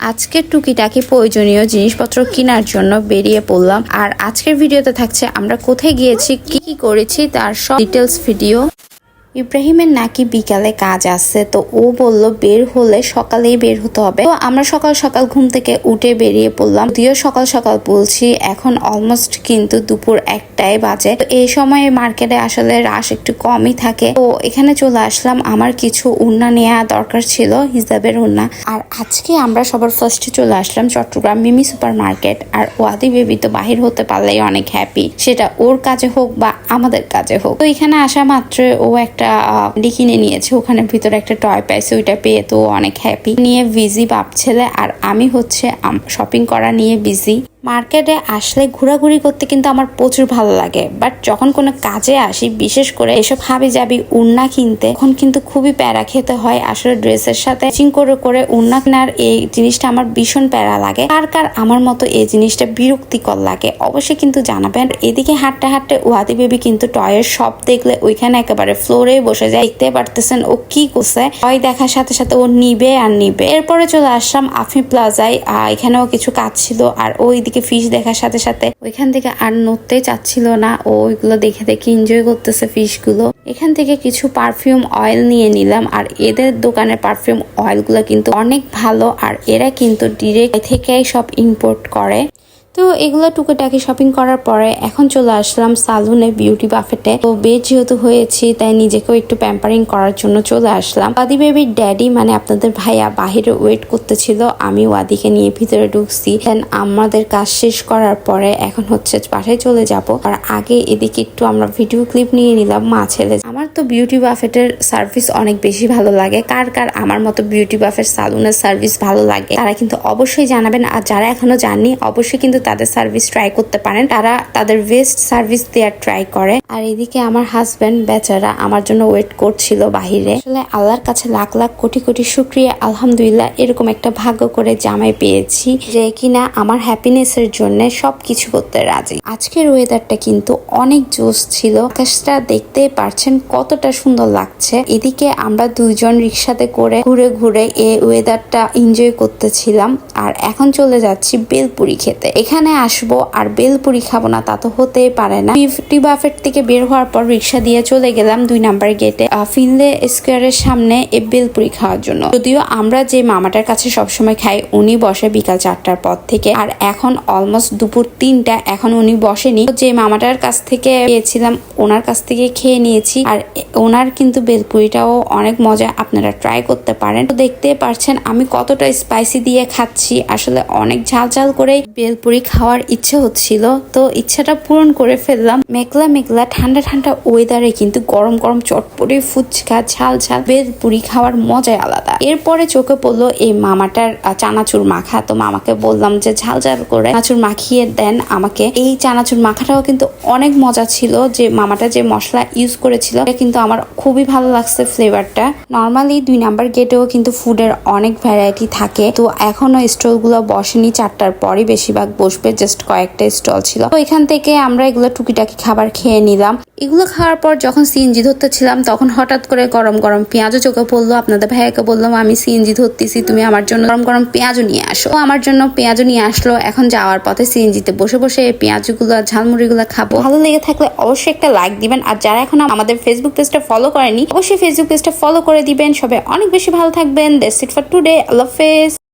আজকের টুকিটাকি প্রয়োজনীয় জিনিসপত্র কেনার জন্য বেরিয়ে পড়লাম। আর আজকের ভিডিওতে থাকছে আমরা কোথায় গিয়েছি, কি কি করেছি, তার সব ডিটেলস ভিডিও ইব্রাহিমের নাকি বিকালে কাজ আছে, তো ও বলল, বের হলে সকালেই বের হতে হবে। তো আমরা সকাল সকাল ঘুম থেকে উঠে বেরিয়ে পড়লাম। যদিও সকাল সকাল বলছি, এখন অলমোস্ট কিন্তু দুপুর একটাই বাজে। তো এই সময়ে মার্কেটে আসলে রাশ একটু কমই থাকে। তো এখানে চলে আসলাম। আমার কিছু উন্না নেওয়া দরকার ছিল হিসাবের উন্না। আর আজকে আমরা সবার ফার্স্টে চলে আসলাম চট্টগ্রাম মিমি সুপার মার্কেট আর ওয়াদি বেবি তো বাহির হতে পারলেই অনেক হ্যাপি সেটা ওর কাজে হোক বা আমাদের কাজে হোক। তো এখানে আসা মাত্র ও একটা ডি কিনে নিয়েছে ওখানে ভিতরে একটা টয় পাইছে, ওইটা পেয়ে তো অনেক হ্যাপি নিয়ে বিজি বাপ ছেলে, আর আমি হচ্ছে শপিং করা নিয়ে বিজি মার্কেটে আসলে ঘোরাঘুরি করতে কিন্তু আমার প্রচুর ভালো লাগে। বাট যখন কোনো কাজে আসি, বিশেষ করে এসব হাবি যাবি উন্না কিনতে, তখন কিন্তু খুবই প্যারা খেতে হয়। আসলে ড্রেসের সাথে ম্যাচিং করে করে উন্না কেনার এই জিনিসটা আমার ভীষণ প্যারা লাগে। কার কার আমার মতো এই জিনিসটা বিরক্তিকর লাগে, অবশ্যই কিন্তু জানাবেন। এদিকে হাঁটতে হাঁটতে ওয়াদি বেবি কিন্তু টয়ের সব দেখলে ওইখানে একেবারে ফ্লোরে বসে যায়। দেখতে পারতেছেন ও কি করছে। টয় দেখার সাথে সাথে ও নিবে আর নিবে। এরপরে চলে আসলাম আফি প্লাজায়। এখানেও কিছু কাজ ছিল। আর ওই দিকে ফিশ দেখার সাথে সাথে ওইখান থেকে আর নড়তে চাচ্ছিল না। ও ওইগুলো দেখে দেখে এনজয় করতেছে ফিশগুলো। এখান থেকে কিছু পারফিউম অয়েল নিয়ে নিলাম আর এদের দোকানের পারফিউম অয়েলগুলো কিন্তু অনেক ভালো আর এরা কিন্তু ডিরেক্ট থেকেই সব ইম্পোর্ট করে। তো এগুলো টুকিটাকি শপিং করার পরে এখন চলে আসলাম সালুনে বিউটি বাফেটে তো বেড যেহেতু হয়েছি, তাই নিজেকেও একটু প্যাম্পারিং করার জন্য চলে আসলাম। ওয়াদি বেবির ড্যাডি মানে আপনাদের ভাইয়া বাহিরে ওয়েট করতেছিল, আমি ওয়াদিকে নিয়ে ভিতরে ঢুকছি। দেন আমাদের কাজ শেষ করার পরে এখন হচ্ছে বাসায় চলে যাব। আর আগে এদিকে একটু আমরা ভিডিও ক্লিপ নিয়ে নিলাম, মা ছেলে। আমার তো বিউটি বাফেটের সার্ভিস অনেক বেশি ভালো লাগে। কার কার আমার মতো বিউটি বাফের সালুনের সার্ভিস ভালো লাগে, তারা কিন্তু অবশ্যই জানাবেন। আর যারা এখনও জাননি অবশ্যই কিন্তু তাদের সার্ভিস ট্রাই করতে পারেন। তারা তাদের বেস্ট সার্ভিস দেওয়ার ট্রাই করে। আর এদিকে আমার হাজব্যান্ড বেচারা আমার জন্য ওয়েট করছিল বাহিরে। আসলে আল্লাহর কাছে লাখ লাখ কোটি কোটি শুক্রিয়া। আলহামদুলিল্লাহ এরকম একটা ভাগ্য করে জামাই পেয়েছি যে কিনা আমার হ্যাপিনেস এর জন্য সবকিছু করতে রাজি। আজকের ওয়েদারটা কিন্তু অনেক জোস ছিল। আকাশটা দেখতেই পারছেন কতটা সুন্দর লাগছে। এদিকে আমরা দুইজন রিক্সাতে করে ঘুরে ঘুরে এই ওয়েদারটা এনজয় করতেছিলাম। আর এখন চলে যাচ্ছি বেলপুরি খেতে। এখানে আসব আর বেলপুরি খাব না, তা তো হতেই পারে না। ফিফটি বাফেট থেকে বের হওয়ার পর রিক্সা দিয়ে চলে গেলাম দুই নাম্বার গেটে ফিনলে স্কোয়ারের সামনে এই বেলপুরি খাওয়ার জন্য। যদিও আমরা যে মামাটার কাছে সবসময় খাই, উনি বসে বিকাল চারটার পর থেকে, আর এখন অলমোস্ট দুপুর তিনটা, এখন উনি বসেনি। যে মামাটার কাছ থেকে পেয়েছিলাম ওনার কাছ থেকে খেয়ে নিয়েছি, আর ওনার কিন্তু বেলপুরিটাও অনেক মজা, আপনারা ট্রাই করতে পারেন। তো দেখতে পারছেন আমি কতটা স্পাইসি দিয়ে খাচ্ছি, আসলে অনেক ঝাল ঝাল করে বেলপুরি খাওয়ার ইচ্ছে হচ্ছিল, তো ইচ্ছাটা পূরণ করে ফেললাম। মেঘলা মেঘলা ঠান্ডা ঠান্ডা ওয়েদারে কিন্তু গরম গরম চটপটি ফুচকা, ঝাল ঝাল বেলপুরি খাওয়ার মজাই আলাদা। এরপরে চোখে পড়ল এই মামাটার চানাচুর মাখা। তো মামাকে বললাম যে, ঝাল ঝাল করে চানাচুর মাখিয়ে দেন আমাকে। এই চানাচুর মাখাটাও কিন্তু অনেক মজা ছিল। যে মামাটা যে মশলা ইউজ করেছিল কিন্তু আমার খুবই ভালো লাগছে ফ্লেভারটা নর্মালি দুই নাম্বার গেটেও কিন্তু ফুডের অনেক ভ্যারাইটি থাকে। তো এখনও স্টলগুলো বসেনি, চারটার পরই বেশিরভাগ বসবে জাস্ট কয়েকটা স্টল ছিল। তো এখান থেকে আমরা এগুলো টুকিটাকি খাবার খেয়ে নিলাম। এগুলো খাওয়ার পর যখন সিএনজি ধরতেছিলাম, তখন হঠাৎ করে গরম গরম পেঁয়াজও চোখে পড়ল। আপনাদের ভাইয়াকে বললাম, আমি সিএনজি ধরতেছি, তুমি আমার জন্য গরম গরম পেঁয়াজও নিয়ে আসো। আমার জন্য পেঁয়াজও নিয়ে আসলো। এখন যাওয়ার পথে সিএনজিতে বসে বসে পেঁয়াজগুলো, ঝালমুড়িগুলো খাব। ভালো লেগে থাকলে অবশ্যই একটা লাইক দিবেন। আর যারা এখন আমাদের ফেসবুক পেজটা ফলো করেনি, অবশ্যই ফেসবুক পেজটা ফলো করে দিবেন। সবাই অনেক বেশি ভালো থাকবেন। দ্যাটস ইট ফর টুডে আল্লাহ হাফেজ।